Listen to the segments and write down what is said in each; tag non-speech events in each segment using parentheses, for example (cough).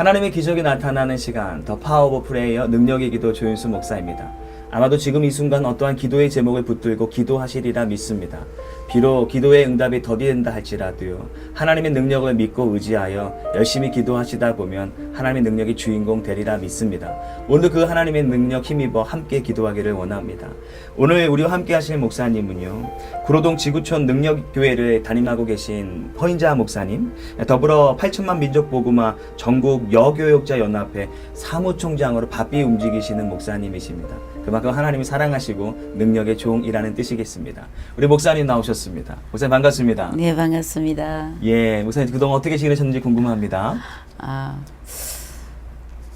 하나님의 기적이 나타나는 시간, 더 파워 오브 프레이어 능력의 기도 조윤수 목사입니다. 아마도 지금 이 순간 어떠한 기도의 제목을 붙들고 기도하시리라 믿습니다. 비록 기도의 응답이 더디된다 할지라도요. 하나님의 능력을 믿고 의지하여 열심히 기도하시다 보면 하나님의 능력이 주인공 되리라 믿습니다. 오늘 그 하나님의 능력 힘입어 함께 기도하기를 원합니다. 오늘 우리와 함께 하실 목사님은요. 구로동 지구촌 능력교회를 담임하고 계신 허인자 목사님, 더불어 8천만 민족 보구마 전국 여교육자 연합회 사무총장으로 바삐 움직이시는 목사님이십니다. 그만큼 하나님이 사랑하시고 능력의 종이라는 뜻이겠습니다. 우리 목사님 나오셨습니다. 목사님 반갑습니다. 네, 반갑습니다. 예, 목사님 그동안 어떻게 지내셨는지 궁금합니다. 아,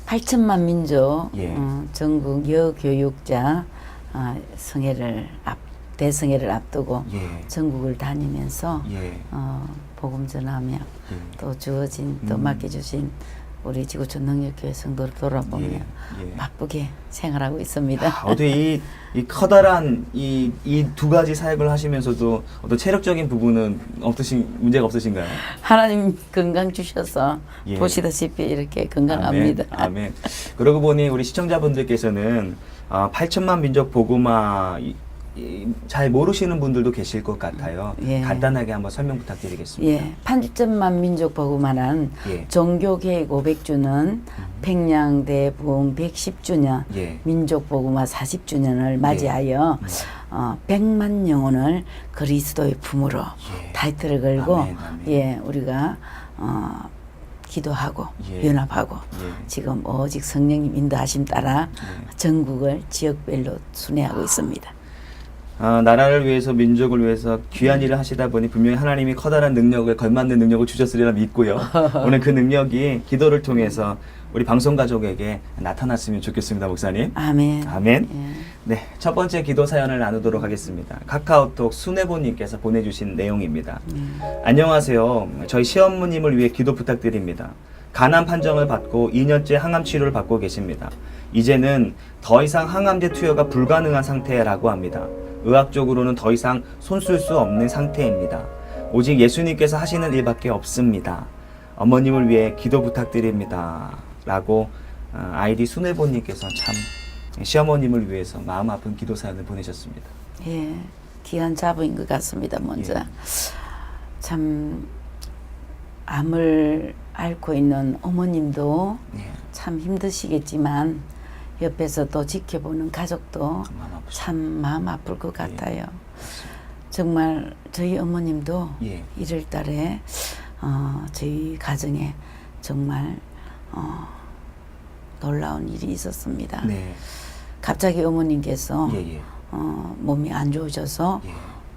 8천만 민족 예. 어, 전국 여교육자 아, 성회를 앞 대성회를 앞두고 예, 전국을 다니면서 예, 어, 복음 전하며 예. 또 주어진 또 음. 맡겨주신 우리 지구촌 능력교회 성도를 돌아보며 예, 예. 바쁘게 생활하고 있습니다. 아, 어떻게 이, 이 커다란 이 이 두 가지 사역을 하시면서도 어떤 체력적인 부분은 없으신 문제가 없으신가요? 하나님 건강 주셔서 예. 보시다시피 이렇게 건강합니다. 아멘. 아멘. 그러고 보니 우리 시청자분들께서는 아, 8천만 민족 이- 잘 모르시는 분들도 계실 것 같아요. 예. 간단하게 한번 설명 부탁드리겠습니다. 예, 8천만 민족 복음화는 예. 종교개혁 500주년, 팽량대부흥 110주년, 예. 민족복음화 40주년을 맞이하여 어, 100만 영혼을 그리스도의 품으로 예. 타이틀을 걸고 아멘, 아멘. 예, 우리가 어, 기도하고 예. 연합하고 예. 지금 오직 성령님 인도하심 따라 예. 전국을 지역별로 순회하고 있습니다. 아, 나라를 위해서 민족을 위해서 귀한 일을 하시다 보니 분명히 하나님이 커다란 능력을 걸맞는 능력을 주셨으리라 믿고요. (laughs) 오늘 그 능력이 기도를 통해서 우리 방송 가족에게 나타났으면 좋겠습니다, 목사님. 아멘. 아멘. 예. 네, 첫 번째 기도 사연을 나누도록 하겠습니다. 카카오톡 순애보님께서 보내주신 내용입니다. 안녕하세요. 저희 시어머님을 위해 기도 부탁드립니다. 간암 판정을 받고 2년째 항암 치료를 받고 계십니다. 이제는 더 이상 항암제 투여가 불가능한 상태라고 합니다. 의학적으로는 더 이상 손쓸 수 없는 상태입니다. 오직 예수님께서 하시는 일밖에 없습니다. 어머님을 위해 기도 부탁드립니다. 라고 어, 아이디 순애보님께서 참 시어머님을 위해서 마음 아픈 기도 사연을 보내셨습니다. 예, 귀한 자부인 것 같습니다. 먼저 예. 참 암을 앓고 있는 어머님도 예, 참 힘드시겠지만 옆에서 또 지켜보는 가족도 마음 참 마음 아플 것 같아요. 정말 저희 어머님도 예. 1월 달에 어, 저희 가정에 정말 어, 놀라운 일이 있었습니다. 네. 갑자기 어머님께서 예, 예. 어, 몸이 안 좋으셔서 예.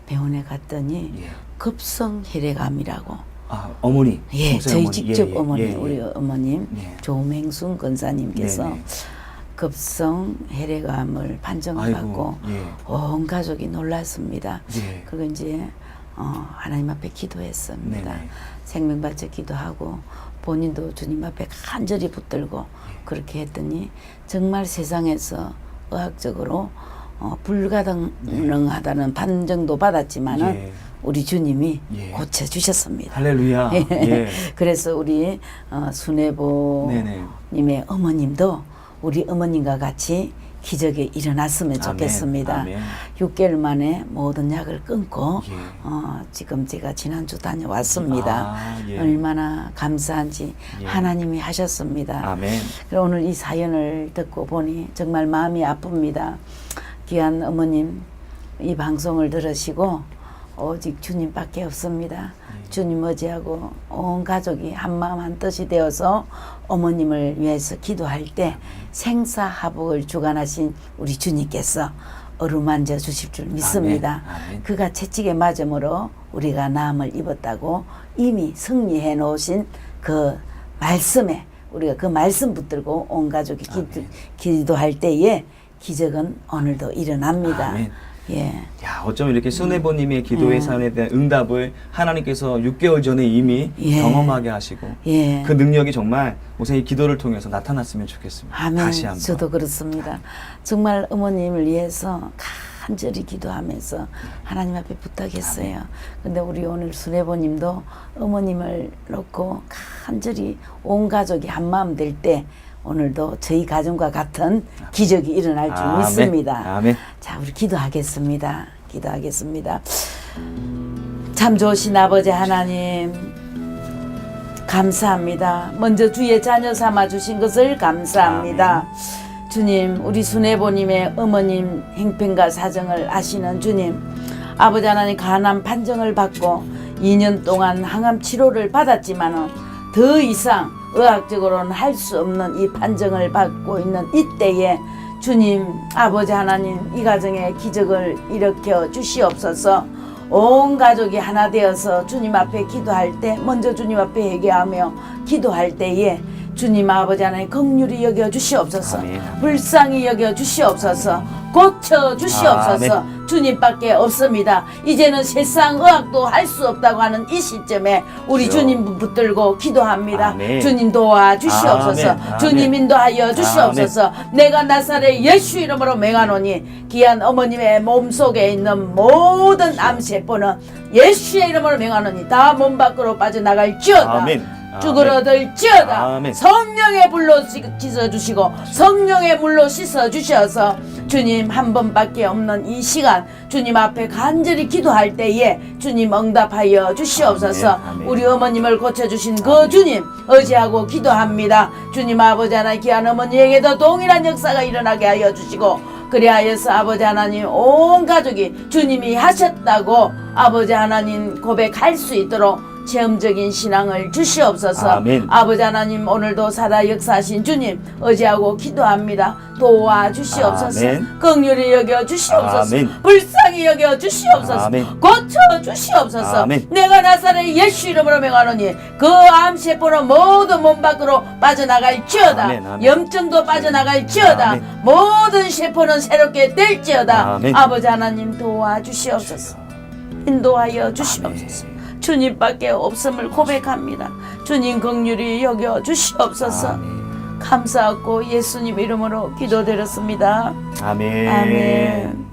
병원에 갔더니 예. 급성 혈액암이라고 아, 어머니. 예, 저희 직접 예, 예, 어머니 예, 예. 우리 어머님 네. 조맹순 권사님께서 네 네. 급성 혈액암을 판정을 받고 예. 온 가족이 놀랐습니다. 예. 그거 이제 어, 하나님 앞에 기도했습니다. 네네. 생명 바쳐 기도하고 본인도 주님 앞에 간절히 붙들고 예. 그렇게 했더니 정말 세상에서 의학적으로 어, 불가능하다는 판정도 받았지만은 예. 우리 주님이 예. 고쳐 주셨습니다. 할렐루야. (laughs) 예. 그래서 우리 어, 순애보 네네. 님의 어머님도 우리 어머님과 같이 기적이 일어났으면 좋겠습니다. 아멘. 6개월 만에 모든 약을 끊고 예. 어, 지금 제가 지난주 다녀왔습니다. 아, 예. 얼마나 감사한지 예. 하나님이 하셨습니다. 아멘. 그리고 오늘 이 사연을 듣고 보니 정말 마음이 아픕니다. 귀한 어머님 이 방송을 들으시고 오직 주님밖에 없습니다. 예. 주님 어지하고 온 가족이 한 마음 한 뜻이 되어서 어머님을 위해서 기도할 때 생사하복을 주관하신 우리 주님께서 어루만져 주실 줄 믿습니다. 아멘. 아멘. 그가 채찍에 맞음으로 우리가 나음을 입었다고 이미 승리해 놓으신 그 말씀에 우리가 그 말씀 붙들고 온 가족이 기. 기도할 때에 기적은 오늘도 일어납니다. 아멘. 예. 야, 어쩜 이렇게 순애보님의 기도의 예. 사연에 대한 응답을 하나님께서 6개월 전에 이미 예. 경험하게 하시고 예. 그 능력이 정말 목사님 기도를 통해서 나타났으면 좋겠습니다. 아멘. 다시 한번. 저도 그렇습니다. 정말 어머님을 위해서 간절히 기도하면서 하나님 앞에 부탁했어요. 근데 우리 오늘 수레보님도 어머님을 놓고 간절히 온 가족이 한 마음 될 때 오늘도 저희 가정과 같은 기적이 일어날 줄 아멘. 믿습니다. 아멘. 자, 우리 기도하겠습니다. 기도하겠습니다. 참 좋으신 아버지 하나님, 감사합니다. 먼저 주의 자녀 삼아 주신 것을 감사합니다. 주님, 우리 수뇌보님의 어머님 행편과 사정을 아시는 주님, 아버지 하나님 간암 판정을 받고 2년 동안 항암 치료를 받았지만은 더 이상 의학적으로는 할 수 없는 이 판정을 받고 있는 이때에 주님, 아버지 하나님 이 가정에 기적을 일으켜 주시옵소서. 온 가족이 하나 되어서 주님 앞에 기도할 때 먼저 주님 앞에 회개하며 기도할 때에 주님 아버지 하나님 긍휼히 여겨 주시옵소서 아멘. 불쌍히 여겨 주시옵소서 고쳐 주시옵소서 주님밖에 없습니다 이제는 세상 의학도 할 수 없다고 하는 이 시점에 우리 그렇죠. 주님 붙들고 기도합니다 아멘. 주님 도와 주시옵소서 아멘. 아멘. 주님 인도하여 주시옵소서 내가 나사렛 예수 이름으로 맹하노니 귀한 어머님의 몸속에 있는 모든 암세포는 예수의 이름으로 맹하노니 다 몸 밖으로 빠져나갈지어다 아멘. 쭈그러들지어다 아멘. 성령의 불로 씻어 주시고 성령의 물로 씻어 주셔서 주님 한 번밖에 없는 이 시간 주님 앞에 간절히 기도할 때에 주님 응답하여 주시옵소서 아멘. 아멘. 우리 어머님을 고쳐 주신 그 주님 의지하고 기도합니다 주님 아버지 하나님 귀한 어머니에게도 동일한 역사가 일어나게 하여 주시고 그리하여서 아버지 하나님 온 가족이 주님이 하셨다고 아버지 하나님 고백할 수 있도록 체험적인 신앙을 주시옵소서 아멘. 아버지 하나님 오늘도 살아 역사하신 주님 의지하고 기도합니다 도와 주시옵소서. 긍휼히 여겨 주시옵소서 아멘. 불쌍히 여겨 주시옵소서 아멘. 고쳐 주시옵소서 아멘. 내가 나사렛 예수 이름으로 명하노니 그 암세포는 모두 몸 밖으로 빠져나갈지어다 아멘, 아멘. 염증도 빠져나갈지어다 아멘. 모든 세포는 새롭게 될지어다 아멘. 아버지 하나님 도와 주시옵소서 인도하여 주시옵소서 아멘. 주님밖에 없음을 고백합니다. 주님 긍휼히 여겨 주시옵소서. 아멘. 감사하고 예수님 이름으로 기도드렸습니다. 아멘. 아멘.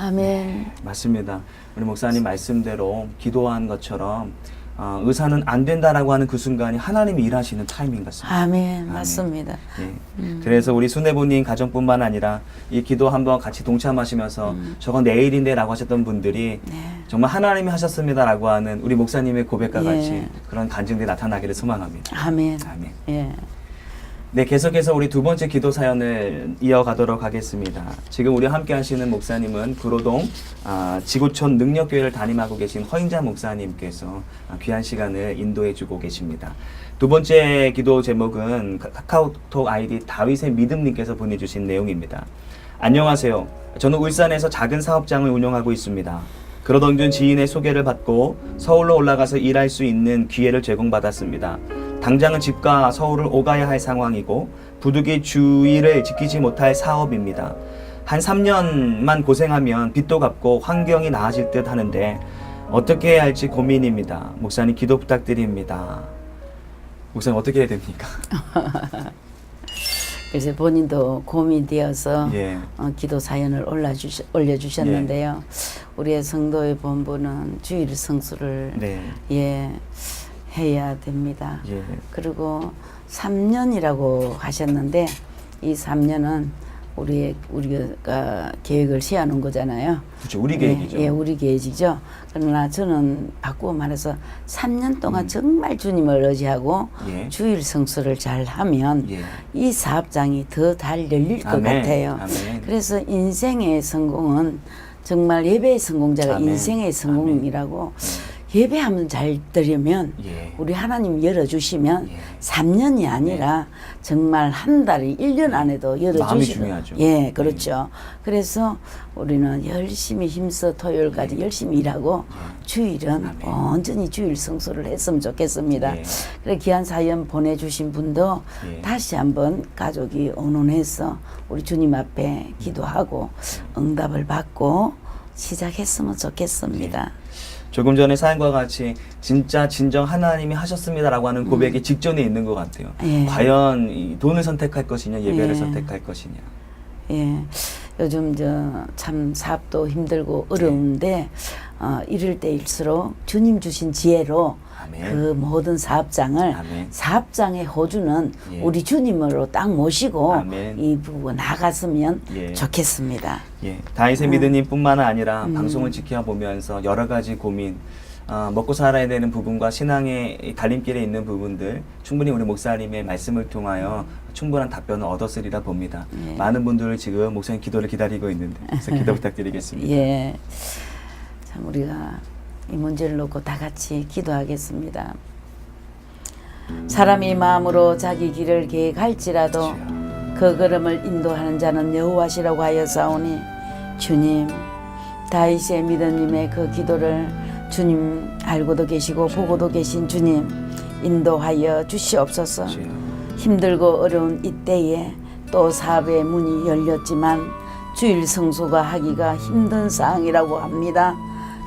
아멘. 맞습니다. 우리 목사님 말씀대로 기도한 것처럼 어, 의사는 안 된다라고 하는 그 순간이 하나님이 일하시는 타이밍 같습니다. 아멘. 맞습니다. 예. 그래서 우리 수뇌부님 가정뿐만 아니라 이 기도 한번 같이 동참하시면서 저건 내일인데라고 하셨던 분들이 네. 정말 하나님이 하셨습니다라고 하는 우리 목사님의 고백과 예. 같이 그런 간증들이 나타나기를 소망합니다. 아멘. 아멘. 예. 네, 계속해서 우리 두 번째 기도 사연을 이어가도록 하겠습니다. 지금 우리 함께 하시는 목사님은 구로동 아, 지구촌 능력교회를 담임하고 계신 허인자 목사님께서 아, 귀한 시간을 인도해 주고 계십니다. 두 번째 기도 제목은 카- 카카오톡 아이디 다윗의 믿음님께서 보내주신 내용입니다. 안녕하세요. 저는 울산에서 작은 사업장을 운영하고 있습니다. 그러던 중 지인의 소개를 받고 서울로 올라가서 일할 수 있는 기회를 제공받았습니다. 당장은 집과 서울을 오가야 할 상황이고 부득이 주의를 지키지 못할 사업입니다. 한 3년만 고생하면 빚도 갚고 환경이 나아질 듯 하는데 어떻게 해야 할지 고민입니다. 목사님 기도 부탁드립니다. 목사님 어떻게 해야 됩니까? (laughs) 그래서 본인도 고민되어서 예. 어, 기도 사연을 올려주시, 올려주셨는데요. 우리의 성도의 본부는 주일 성수를 네. 예, 해야 됩니다. 예. 그리고 3년이라고 하셨는데 이 3년은 우리 우리가 계획을 세워놓은 거잖아요. 그렇죠. 우리 예, 계획이죠. 예, 우리 계획이죠. 그러나 저는 바꾸어 말해서 3년 동안 정말 주님을 의지하고 음. 예. 주일 성수를 잘 하면 예. 이 사업장이 더 잘 열릴 것 아멘. 같아요. 아멘. 그래서 인생의 성공은 정말 예배의 성공자가 아멘. 인생의 성공이라고 예배하면 잘 드리면 예. 우리 하나님 열어주시면 예. 3년이 아니라 정말 한 달이 1년 안에도 열어주시고 중요하죠. 예, 그렇죠. 그래서 우리는 열심히 힘써 토요일까지 열심히 일하고 주일은 예. 아멘. 온전히 주일 성수를 했으면 좋겠습니다. 예. 그래 귀한 사연 보내주신 분도 예. 다시 한번 가족이 언론해서 우리 주님 앞에 기도하고 응답을 받고 시작했으면 좋겠습니다. 조금 전에 사연과 같이 진짜 진정 하나님이 하셨습니다라고 하는 고백이 직전에 있는 것 같아요. 예. 과연 이 돈을 선택할 것이냐 예배를 예. 선택할 것이냐. 예. 요즘 저 참 사업도 힘들고 어려운데 어, 이럴 때일수록 주님 주신 지혜로 아멘. 그 모든 사업장을 아멘. 사업장의 호주는 예. 우리 주님으로 딱 모시고 아멘. 이 부부 나갔으면 예. 좋겠습니다. 예, 다윗의 믿음뿐만 아니라 음. 방송을 지켜보면서 여러 가지 고민, 아, 먹고 살아야 되는 부분과 신앙의 이 달림길에 있는 부분들 충분히 우리 목사님의 말씀을 통하여 충분한 답변을 얻었으리라 봅니다. 예. 많은 분들 지금 목사님 기도를 기다리고 있는데 그래서 기도 (laughs) 부탁드리겠습니다. 예. 참 우리가 이 문제를 놓고 다 같이 기도하겠습니다. 사람이 마음으로 자기 길을 계획할지라도 그 걸음을 인도하는 자는 여호와시라고 하여사오니 주님 다윗의 믿음님의 그 기도를 주님 알고도 계시고 보고도 계신 주님 인도하여 주시옵소서. 힘들고 어려운 이때에 또 사업의 문이 열렸지만 주일 성수가 하기가 힘든 상황이라고 합니다.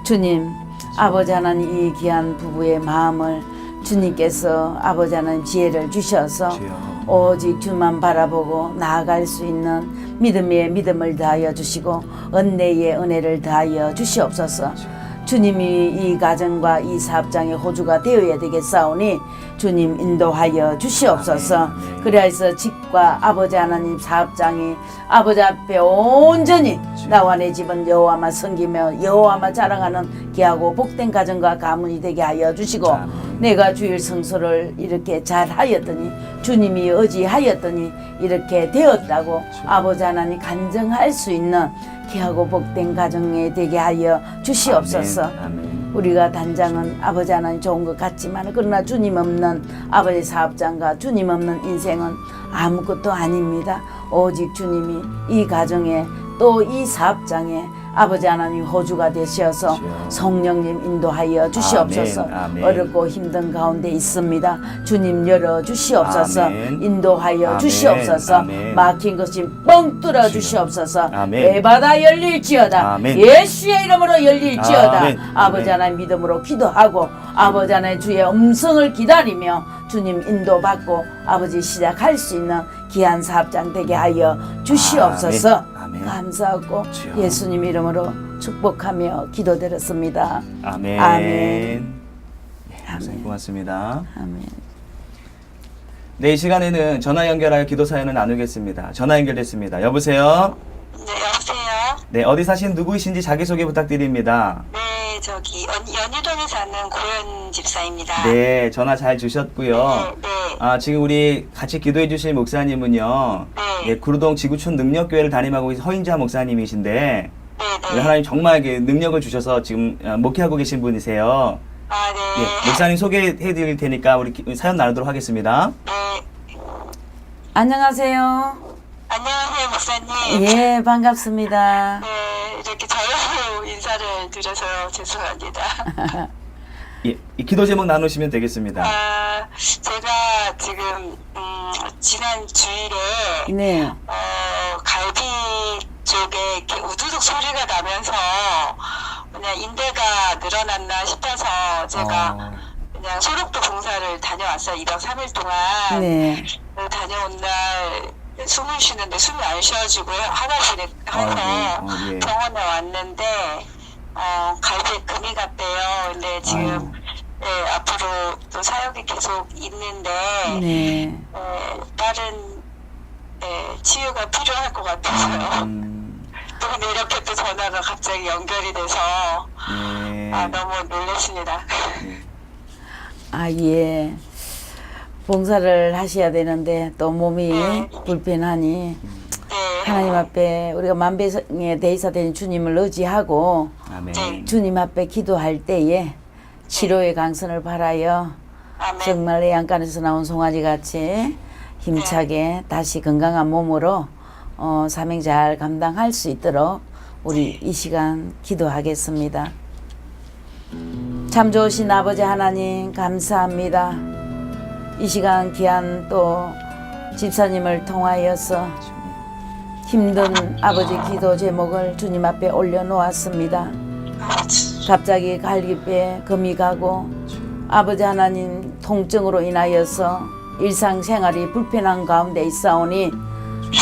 주님, 아버지 하나님 이 귀한 부부의 마음을 주님께서 아버지 하나님 지혜를 주셔서 주여. 오직 주만 바라보고 나아갈 수 있는 믿음의 믿음을 다하여 주시고 은혜의 은혜를 다하여 주시옵소서. 주 님이 이 가정과 이 사업장의 호주가 되어야 되겠사오니 주님 인도하여 주시옵소서. 아멘. 그래서 집과 아버지 하나님 사업장이 아버지 앞에 온전히 나와 내 집은 여호와만 섬기며 여호와만 자랑하는 귀하고 복된 가정과 가문이 되게 하여 주시고. 내가 주일 성소를 이렇게 잘 하였더니 주님이 의지하였더니 이렇게 되었다고 아버지 하나님 간증할 수 있는 귀하고 복된 가정에 되게 하여 주시옵소서. 아멘. 아멘. 우리가 단장은 아버지 하나님 좋은 것 같지만 그러나 주님 없는 아버지 사업장과 주님 없는 인생은 아무것도 아닙니다. 오직 주님이 이 가정에 또 이 사업장에 아버지 하나님 호주가 되셔서. 성령님 인도하여 주시옵소서. 아멘, 아멘. 어렵고 힘든 가운데 있습니다. 주님 열어 주시옵소서. 아멘. 인도하여 아멘, 주시옵소서. 아멘. 막힌 것이 뻥 뚫어 주시옵소서. 외바다 열릴지어다. 아멘. 예수의 이름으로 열릴지어다. 아멘. 아버지. 하나님 믿음으로 기도하고 아버지 하나님 주의 음성을 기다리며 주님 인도받고 아버지 시작할 수 있는 귀한 사업장 되게 하여 주시옵소서. 아멘. 아멘. 감사하고 주여. 예수님 이름으로 축복하며 기도드렸습니다. 아멘. 아멘. 예, 목사님 고맙습니다. 아멘. 네, 이 시간에는 전화 연결하여 기도 사연을 나누겠습니다. 전화 연결됐습니다. 여보세요? 네, 여보세요? 네, 어디 사신 누구이신지 자기소개 부탁드립니다. 네, 저기, 연, 연유동에 사는 고현 집사입니다. 네, 전화 잘 주셨고요. 네, 네. 아, 지금 우리 같이 기도해 주실 목사님은요. 네. 예, 구루동 지구촌 능력교회를 담임하고 계신 허인자 목사님이신데 네, 네. 하나님 정말 그 능력을 주셔서 지금 어, 목회하고 계신 분이세요. 아, 네. 예, 목사님 소개해 드릴 테니까 우리 기- 사연 나누도록 하겠습니다. 네. 안녕하세요. 안녕하세요, 목사님. 예, 반갑습니다. 네, 이렇게 저로 인사를 드려서 죄송합니다. (laughs) 예, 이 기도 제목 나누시면 되겠습니다. 아, 제가 지금, 음, 지난 주일에, 네. 어, 갈비 쪽에 이렇게 우두둑 소리가 나면서, 그냥 인대가 늘어났나 싶어서 제가 어, 그냥 소록도 봉사를 다녀왔어요. 2박 3일 동안. 네. 그 다녀온 날 숨을 쉬는데 숨이 안 쉬어지고요. 하나씩 해서 아이고, 어, 예. 병원에 왔는데 어, 갈비에 금이 갔대요. 근데 지금 예, 앞으로 또 사역이 계속 있는데 네. 예, 다른 예, 치유가 필요할 것 같아서요. 음, (laughs) 또 근데 이렇게 또 전화가 갑자기 연결이 돼서 예. 아, 너무 놀랐습니다. (laughs) 아, 예. 봉사를 하셔야 되는데 또 몸이 네. 불편하니 네. 하나님 앞에 우리가 만배의 대이사된 주님을 의지하고 아멘. 주님 앞에 기도할 때에 치료의 강선을 바라여 아멘. 정말 해안간에서 나온 송아지 같이 힘차게 다시 건강한 몸으로 어, 사명 잘 감당할 수 있도록 우리 이 시간 기도하겠습니다. 참 좋으신 아버지 하나님 감사합니다. 이 시간 귀한 또 집사님을 통하여서 힘든 아버지 기도 제목을 주님 앞에 올려놓았습니다. 갑자기 갈비뼈에 금이 가고 아버지 하나님 통증으로 인하여서 일상생활이 불편한 가운데 있사오니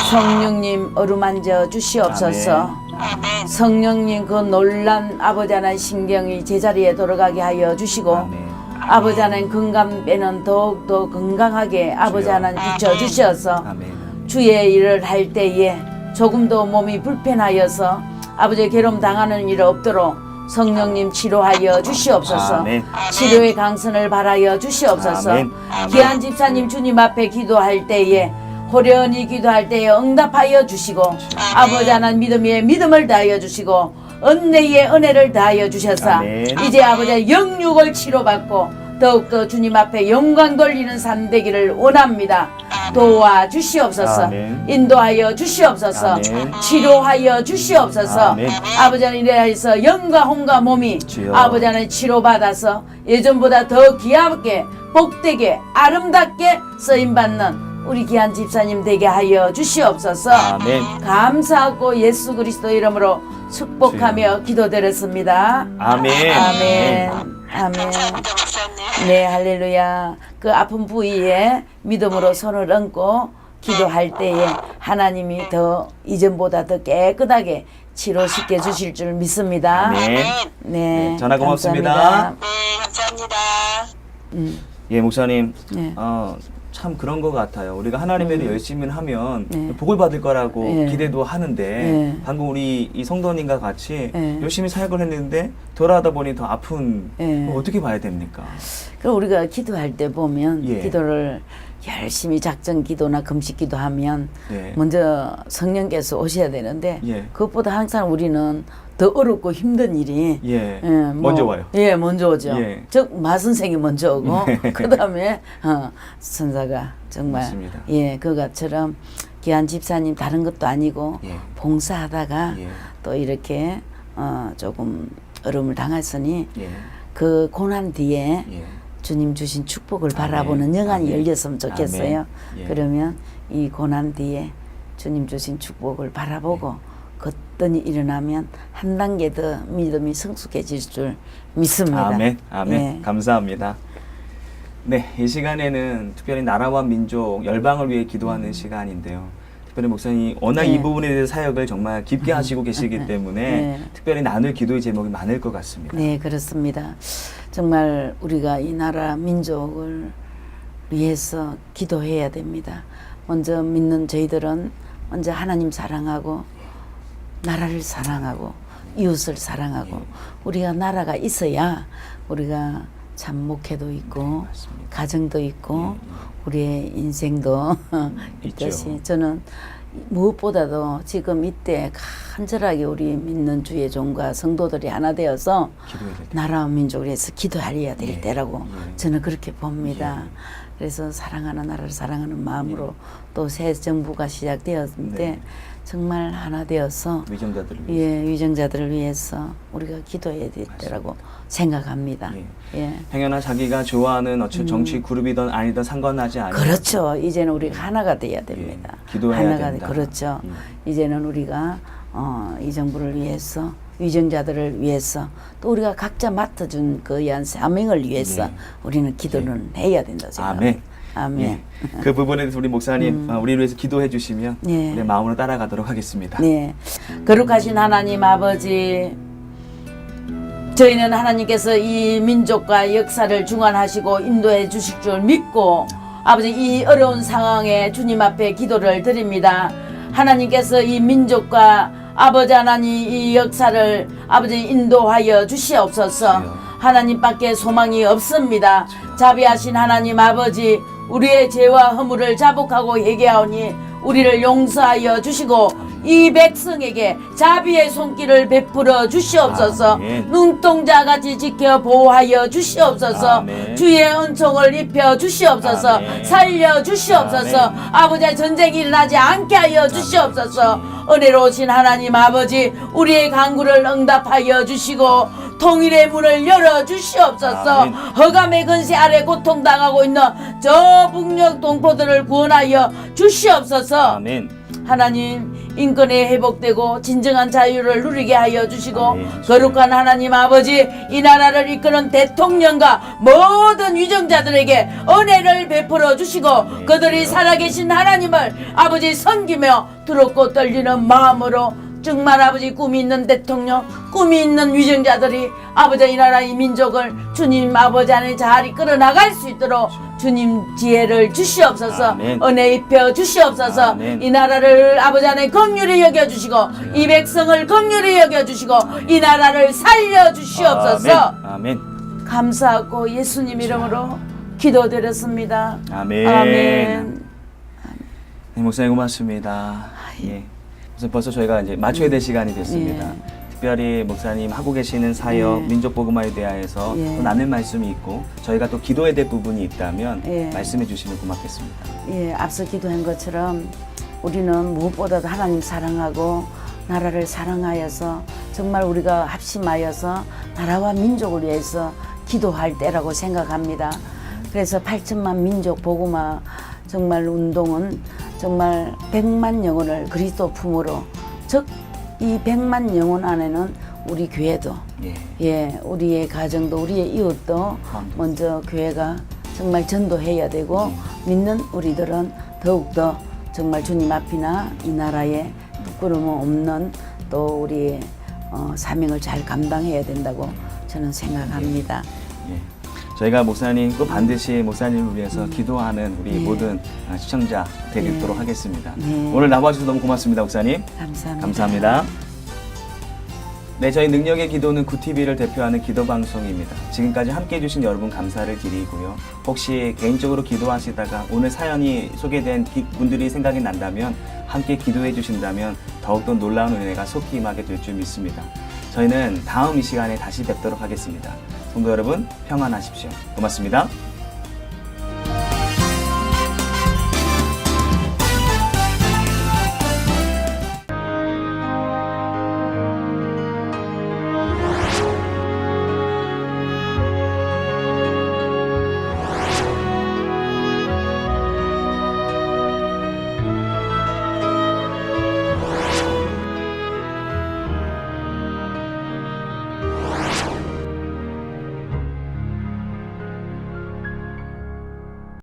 성령님 어루만져 주시옵소서. 아멘. 성령님 그 놀란 아버지 하나님 신경이 제자리에 돌아가게 하여 주시고 아멘. 아버지 하나님 건강 빼는 더욱더 건강하게 아버지 하나님 비춰 주셔서 아멘. 주의 일을 할 때에 조금도 몸이 불편하여서 아버지 괴로움 당하는 일 없도록 성령님 치료하여 주시옵소서 아멘. 치료의 강선을 바라여 주시옵소서 아멘. 귀한 집사님 주님 앞에 기도할 때에 호련히 기도할 때에 응답하여 주시고 아버지 하나님 믿음에 믿음을 다하여 주시고 은혜에 은혜를 다하여 주셔서 아멘. 이제 아버지 영육을 치료받고 더욱더 주님 앞에 영광 돌리는 삶 되기를 원합니다. 도와 주시옵소서. 아멘. 인도하여 주시옵소서. 아멘. 치료하여 주시옵소서. 아멘. 아버지 하나님 이래서 영과 혼과 몸이. 아버지 하나님 치료받아서 예전보다 더 귀하게 복되게 아름답게 쓰임 받는 우리 귀한 집사님 되게 하여 주시옵소서. 아멘. 감사하고 예수 그리스도 이름으로 축복하며 기도드렸습니다. 아멘. 아멘. 아멘. 목사님. 네, 할렐루야. 그 아픈 부위에 믿음으로 손을 얹고 기도할 때에 하나님이 더 이전보다 더 깨끗하게 치료시켜 주실 줄 믿습니다. 네. 네, 전화 고맙습니다. 감사합니다. 네, 감사합니다. 음, 예, 목사님. 네. 어, 참 그런 것 같아요. 우리가 하나님의 일 열심히 하면 네. 복을 받을 거라고 네. 기대도 하는데 네. 방금 우리 이 성도님과 같이 네. 열심히 사역을 했는데 돌아가다 보니 더 아픈 네. 거 어떻게 봐야 됩니까? 그럼 우리가 기도할 때 보면 예. 기도를 열심히 작정 기도나 금식 기도하면 네. 먼저 성령께서 오셔야 되는데 예. 그것보다 항상 우리는 더 어렵고 힘든 일이 예. 예, 뭐, 먼저 와요. 예, 먼저 오죠. 예. 즉 마선생이 먼저 오고 네. (laughs) 그다음에 어, 선사가 정말 맞습니다. 예, 그것처럼 귀한 집사님 다른 것도 아니고 예. 봉사하다가 예. 또 이렇게 어, 조금 어려움을 당했으니 예. 그 고난 뒤에 예. 주님 주신 축복을 아멘. 바라보는 영안이 아멘. 열렸으면 좋겠어요. 예. 그러면 이 고난 뒤에 주님 주신 축복을 바라보고 예. 그것이 일어나면 한 단계 더 믿음이 성숙해질 줄 믿습니다. 아멘. 아멘. 예. 감사합니다. 네, 이 시간에는 특별히 나라와 민족, 열방을 위해 기도하는 시간인데요. 특별히 목사님 워낙 네. 이 부분에 대해서 사역을 정말 깊게 하시고 계시기 때문에 네. 특별히 나눌 기도의 제목이 많을 것 같습니다. 네, 그렇습니다. 정말 우리가 이 나라 민족을 위해서 기도해야 됩니다. 먼저 믿는 저희들은 먼저 하나님 사랑하고 나라를 사랑하고 이웃을 사랑하고 우리가 나라가 있어야 우리가 참 목회도 있고 맞습니다. 가정도 있고 예, 우리의 인생도. (laughs) 있듯이 저는 무엇보다도 지금 이때 간절하게 우리 믿는 주의 종과 성도들이 하나 되어서. 나라와 민족을 위해서 기도하려야 될 예, 때라고 예. 저는 그렇게 봅니다. 그래서 사랑하는 나라를 사랑하는 마음으로 또새 정부가 시작되었는데 예. 네. 정말 하나 되어서 위정자들을 위해 예, 위정자들을 위해서 우리가 기도해야 될 때라고 생각합니다. 예. 예. 행여나 자기가 좋아하는 어떤 정치 그룹이든 아니든 상관하지 않아요. 음. 그렇죠. 이제는 우리가 하나가 돼야 됩니다. 예, 기도해야 하나가 된다. 돼- 그렇죠. 음. 이제는 우리가 어, 이 정부를 위해서 위정자들을 위해서 또 우리가 각자 맡아준 그한 사명을 위해서 예. 우리는 기도는 해야 된다 생각합니다. 아멘. 아멘. 예. 그 부분에 대해서 우리 목사님 어, 우리를 위해서 기도해 주시면 음. 예. 내 마음으로 따라가도록 하겠습니다. 네. 거룩하신 하나님 아버지, 저희는 하나님께서 이 민족과 역사를 중안하시고 인도해 주실 줄 믿고 아버지 이 어려운 상황에 주님 앞에 기도를 드립니다. 하나님께서 이 민족과 아버지 하나님 이 역사를 아버지 인도하여 주시옵소서. 하나님밖에 소망이 없습니다. 자비하신 하나님 아버지, 우리의 죄와 허물을 자복하고 회개하오니 우리를 용서하여 주시고 이 백성에게 자비의 손길을 베풀어 주시옵소서. 아멘. 눈동자 같이 지켜 보호하여 주시옵소서. 아멘. 주의 은총을 입혀 주시옵소서. 아멘. 살려 주시옵소서. 아멘. 아버지 전쟁이 일어나지 않게 하여 주시옵소서. 은혜로우신 하나님 아버지, 우리의 간구를 응답하여 주시고 통일의 문을 열어 주시옵소서. 아멘. 허감의 근세 아래 고통당하고 있는 저 북녘 동포들을 구원하여 주시옵소서. 아멘. 하나님 인권이 회복되고 진정한 자유를 누리게 하여 주시고 아멘. 거룩한 하나님 아버지 이 나라를 이끄는 대통령과 모든 위정자들에게 은혜를 베풀어 주시고 그들이 살아계신 하나님을 아버지 섬기며 두렵고 떨리는 마음으로 정말 아버지 꿈이 있는 대통령, 꿈이 있는 위정자들이 아버지 이 나라 이 민족을 주님 아버지 안에 잘 이끌어 나갈 수 있도록 주님 지혜를 주시옵소서 아멘. 은혜 입혀 주시옵소서 아멘. 이 나라를 아버지 안에 긍휼히 여겨 주시고 이 백성을 긍휼히 여겨 주시고 이 나라를 살려 주시옵소서 아멘. 아멘. 감사하고 예수님 이름으로 기도드렸습니다. 아멘. 아멘. 네, 목사님 고맙습니다. 예. 우선 벌써 저희가 이제 마쳐야 될 시간이 됐습니다. 예. 특별히 목사님 하고 계시는 사역 예. 민족 복음화에 대하여서 예. 또 나눌 말씀이 있고 저희가 또 기도해야 될 부분이 있다면 예. 말씀해 주시면 고맙겠습니다. 예, 앞서 기도한 것처럼 우리는 무엇보다도 하나님 사랑하고 나라를 사랑하여서 정말 우리가 합심하여서 나라와 민족을 위해서 기도할 때라고 생각합니다. 그래서 8천만 민족 복음화 정말 운동은 정말 100만 영혼을 그리스도 품으로 즉이 100만 영혼 안에는 우리 교회도 예. 예, 우리의 가정도 우리의 이웃도 먼저 교회가 정말 전도해야 되고 믿는 우리들은 더욱더 정말 주님 앞이나 이 나라에 부끄러움 없는 또 우리 어, 사명을 잘 감당해야 된다고 저는 생각합니다. 예. 저희가 목사님 꼭 반드시 목사님을 위해서 기도하는 우리 네. 모든 아, 시청자 되도록 네. 하겠습니다. 네. 오늘 나와주셔서 너무 고맙습니다, 목사님. 감사합니다. 감사합니다. 네, 저희 능력의 기도는 구TV를 대표하는 기도 방송입니다. 지금까지 함께 해주신 여러분 감사를 드리고요. 혹시 개인적으로 기도하시다가 오늘 사연이 소개된 기- 분들이 생각이 난다면 함께 기도해 주신다면 더욱더 놀라운 은혜가 속히 임하게 될 줄 믿습니다. 저희는 다음 이 시간에 다시 뵙도록 하겠습니다. 성도 여러분, 평안하십시오. 고맙습니다.